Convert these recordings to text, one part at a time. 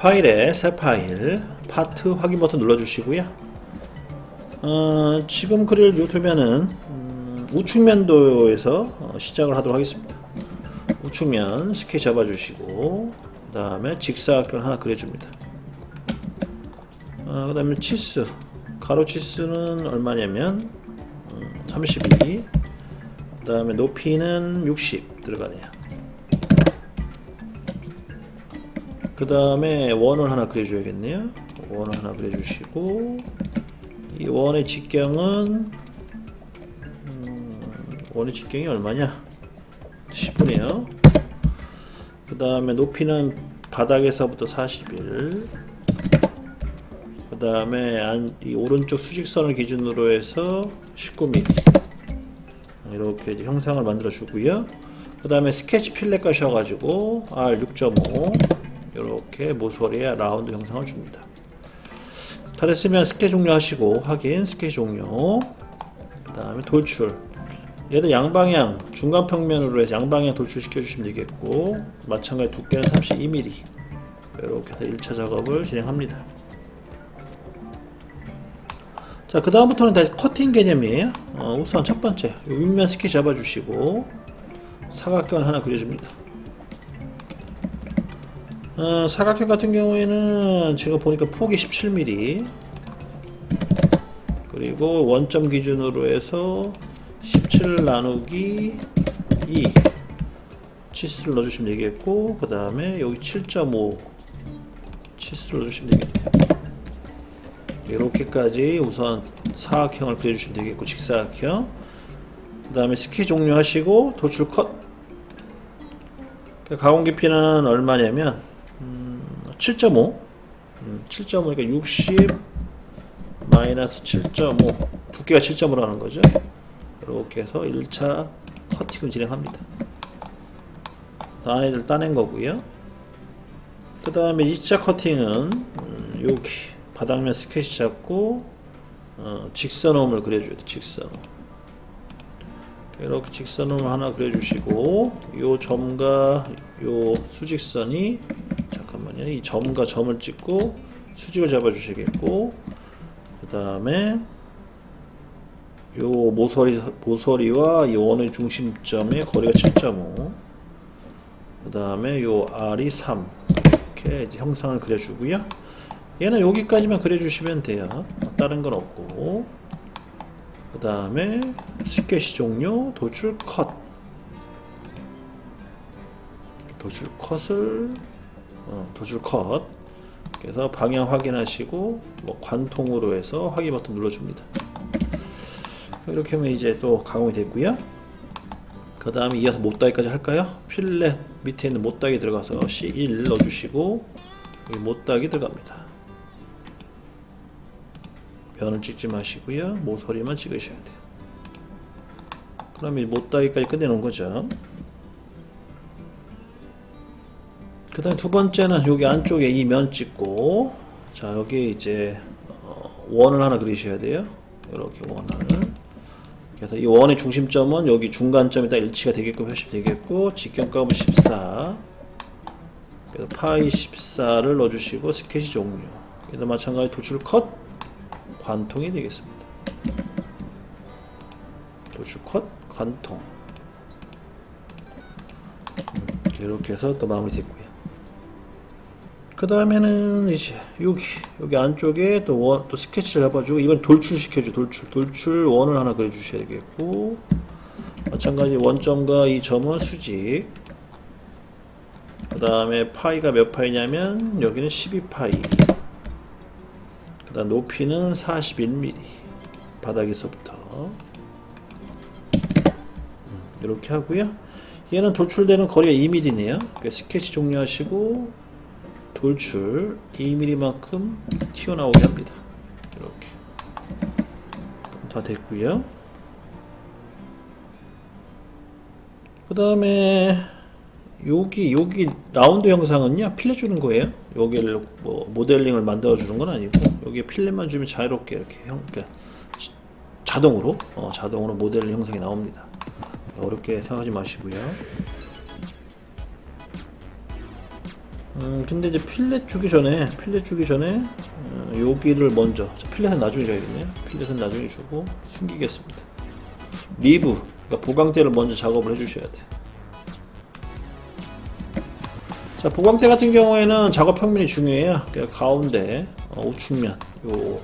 파일에 새 파일 파트 확인 버튼 눌러주시고요. 어, 지금 그릴 유튜브는 음, 우측면도에서 어, 시작을 하도록 하겠습니다. 우측면 스케치 잡아주시고 그 다음에 직사각형 하나 그려줍니다. 어, 그 다음에 치수 가로 치수는 얼마냐면 음, 32. 그 다음에 높이는 60 들어가네요. 그 다음에 원을 하나 그려줘야겠네요. 원을 하나 그려주시고 이 원의 직경은 음, 원의 직경이 얼마냐? 10분이에요. 그 다음에 높이는 바닥에서부터 41. 그 다음에 오른쪽 수직선을 기준으로 해서 19mm. 이렇게 형상을 만들어 주고요. 그 다음에 스케치 필렛 가셔가지고 R6.5 이렇게 모서리에 라운드 형상을 줍니다. 다 됐으면 스케치 종료하시고 확인 스케치 종료. 그 다음에 돌출. 얘도 양방향 중간 평면으로 해서 양방향 돌출시켜 주시면 되겠고 마찬가지 두께는 32mm 이렇게 해서 1차 작업을 진행합니다. 자, 그 다음부터는 다시 커팅 개념이에요. 어, 우선 첫 번째, 요 윗면 스케치 잡아주시고, 사각형 하나 그려줍니다. 어, 사각형 같은 경우에는 지금 보니까 폭이 17mm, 그리고 원점 기준으로 해서 17 나누기 2 치수를 넣어주시면 되겠고, 그 다음에 여기 7.5 치수를 넣어주시면 되겠네요. 이렇게까지 우선 사각형을 그려주시면 되겠고 직사각형. 그 다음에 스키 종료하시고 도출 컷. 가공 깊이는 얼마냐면 음, 7.5 음, 7.5니까 60 마이너스 7.5 두께가 7.5라는 거죠? 이렇게 해서 1차 커팅을 진행합니다. 안에를 따낸 거고요. 그 다음에 2차 커팅은 음, 여기 바닥면 스케치 잡고 어, 직선홈을 그려줘야 돼 직선홈. 이렇게 직선홈을 하나 그려주시고 요 점과 요 수직선이 잠깐만요 이 점과 점을 찍고 수직을 잡아주시겠고 그 다음에 요 모서리 모서리와 이 원의 중심점의 거리가 7.5. 그 다음에 요 R이 3 이렇게 형상을 그려주고요. 얘는 여기까지만 그려주시면 돼요. 다른 건 없고. 그 다음에 스케치 종료, 도출 컷. 도출 컷을, 어, 도출 컷. 그래서 방향 확인하시고, 뭐 관통으로 해서 확인 버튼 눌러줍니다. 이렇게 하면 이제 또 가공이 됐고요. 그 다음에 이어서 못다기까지 할까요? 필렛 밑에 있는 못다기 들어가서 C1 넣어주시고, 여기 못다기 들어갑니다. 면을 찍지 마시고요. 모서리만 찍으셔야 돼요. 그러면 못다기까지 끝내놓은 거죠. 그 다음 두 번째는 여기 안쪽에 이 면 찍고 자 여기 이제 어, 원을 하나 그리셔야 돼요. 이렇게 원을 그래서 이 원의 중심점은 여기 중간점이 딱 일치가 되게끔 하시면 되겠고 직경값은 14 그래서 파이 14를 넣어주시고 스케치 종료 얘도 마찬가지 도출 컷 관통이 되겠습니다. 도출 컷 관통 음, 이렇게 해서 또 마무리 됐고요. 그 다음에는 이제 여기 여기 안쪽에 또 원 또 스케치를 해봐주고 이번 돌출 시켜줘. 돌출 돌출 원을 하나 그려주셔야 되겠고 마찬가지 원점과 이 점은 수직. 그 다음에 파이가 몇 파이냐면 여기는 12파이. 그 다음 높이는 41mm 바닥에서부터. 음, 이렇게 하고요. 얘는 돌출되는 거리가 2mm네요. 스케치 종료하시고 돌출 2mm만큼 튀어나오게 합니다. 이렇게 다 됐고요. 그 다음에 여기 여기 라운드 형상은요 필렛 주는 거예요. 여기를 뭐 모델링을 만들어 주는 건 아니고 여기에 필렛만 주면 자유롭게 이렇게 형 그러니까 자동으로 어, 자동으로 모델링 형상이 나옵니다. 어렵게 생각하지 마시고요. 음, 근데 이제 필렛 주기 전에, 필렛 주기 전에, 어, 여기를 먼저, 자, 필렛은 나중에 줘야겠네요. 필렛은 나중에 주고, 숨기겠습니다. 리브, 그러니까 보강대를 먼저 작업을 해주셔야 돼. 자, 보강대 같은 경우에는 작업 평면이 중요해요. 그러니까 가운데, 어, 우측면, 요,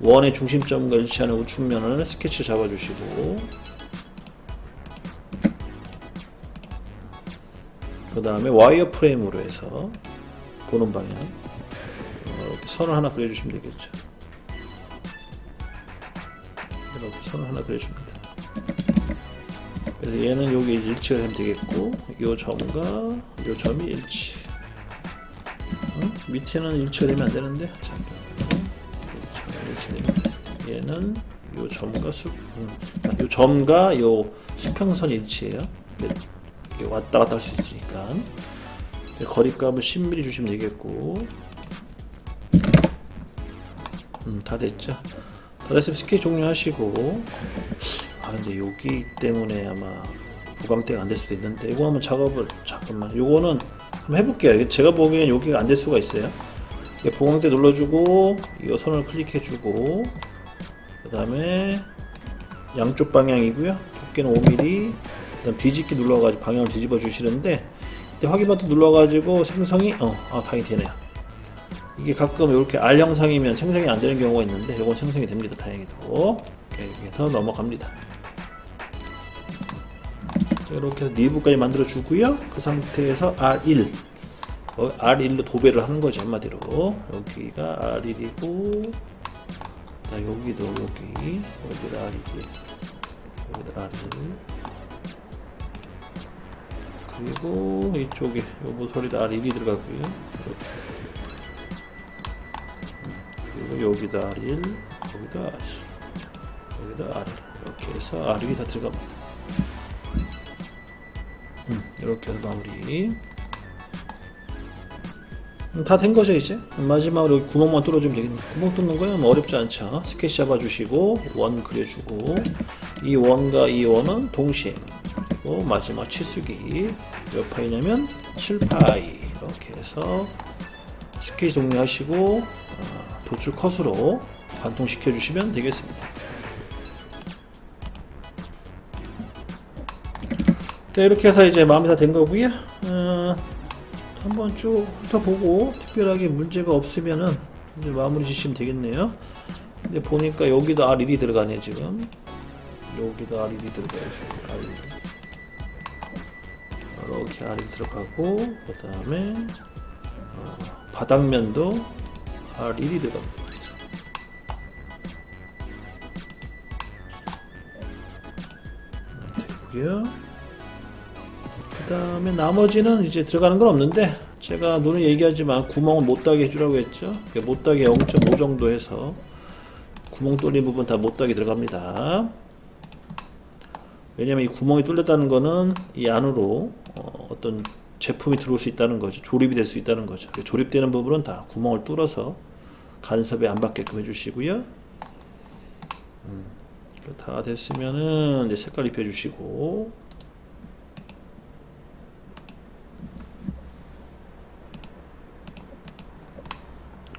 원의 중심점과 일치하는 우측면을 스케치 잡아주시고, 그 다음에 와이어 프레임으로 해서 보는 방향 어, 선을 하나 그려주시면 되겠죠. 이렇게 선을 하나 그려줍니다. 그래서 얘는 여기 일치가 되면 되겠고, 이 점과 이 점이 일치. 응? 밑에는 일치가 되면 안 되는데, 잠깐만요. 일치되면 얘는 이 점과 수, 음, 아, 이 점과 이 수평선 일치예요. 이렇게 왔다 갔다 할 수 있으니까. 거리값을 10mm 주시면 되겠고. 음, 다 됐죠? 다 됐으면 스케치 종료하시고. 아 근데 여기 때문에 아마 보강대가 안 될 수도 있는데 이거 한번 작업을 잠깐만. 요거는 한번 해볼게요. 제가 보기엔 여기가 안 될 수가 있어요. 보강대 눌러주고 이 선을 클릭해주고 그 다음에 양쪽 방향이고요. 두께는 5mm 그다음 뒤집기 눌러가지고 방향을 뒤집어 주시는데 이때 확인 버튼 눌러가지고 생성이 어아 다행히 되네요. 이게 가끔 이렇게 R 형상이면 생성이 안 되는 경우가 있는데 이건 생성이 됩니다 다행히도. 이렇게 해서 넘어갑니다. 자, 이렇게 해서 리브까지 만들어 주고요. 그 상태에서 R1 어, R1로 도배를 하는 거죠 한마디로. 여기가 R1이고 자 여기도 여기. 여기다 R1 여기다 R1 그리고 이쪽에 요 모서리다 R1이 들어가고요. 이렇게. 그리고 여기다 R1, 여기다 R1, 여기다 R1 이렇게 해서 R1이 다 들어갑니다. 음, 이렇게 해서 마무리. 음, 다된 거죠 이제 마지막으로 구멍만 뚫어주면 되겠네 구멍 뚫는 거야 뭐 어렵지 않죠 스케치 잡아주시고 원 그려주고 이 원과 이 원은 동시에 그리고 마지막 치수기. 몇 파이냐면 7파이. 이렇게 해서 스케치 종료하시고 어, 도출 컷으로 관통시켜 주시면 되겠습니다. 자, 이렇게 해서 이제 마음이 다 된 거고요. 어, 한번 쭉 훑어보고 특별하게 문제가 없으면은 이제 마무리 지시면 되겠네요. 근데 보니까 여기도 R1이 들어가네 지금. 여기도 R1이 들어가요 지금. R1 이렇게 알이 들어가고 그 다음에 어, 바닥면도 R1이 들어갑니다. 그 다음에 나머지는 이제 들어가는 건 없는데 제가 눈에 얘기하지만 구멍을 못 따게 해주라고 했죠. 못 따게 0.5 정도 해서 구멍 뚫린 부분 다 못 따게 들어갑니다. 왜냐면 이 구멍이 뚫렸다는 거는 이 안으로 어, 어떤 제품이 들어올 수 있다는 거죠. 조립이 될 수 있다는 거죠. 조립되는 부분은 다 구멍을 뚫어서 간섭에 안 받게끔 해주시고요. 음, 다 됐으면은 이제 색깔 입혀주시고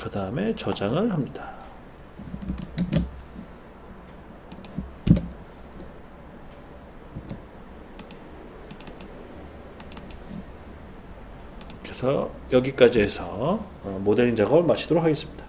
그 다음에 저장을 합니다. 여기까지 해서 어, 모델링 작업을 마치도록 하겠습니다.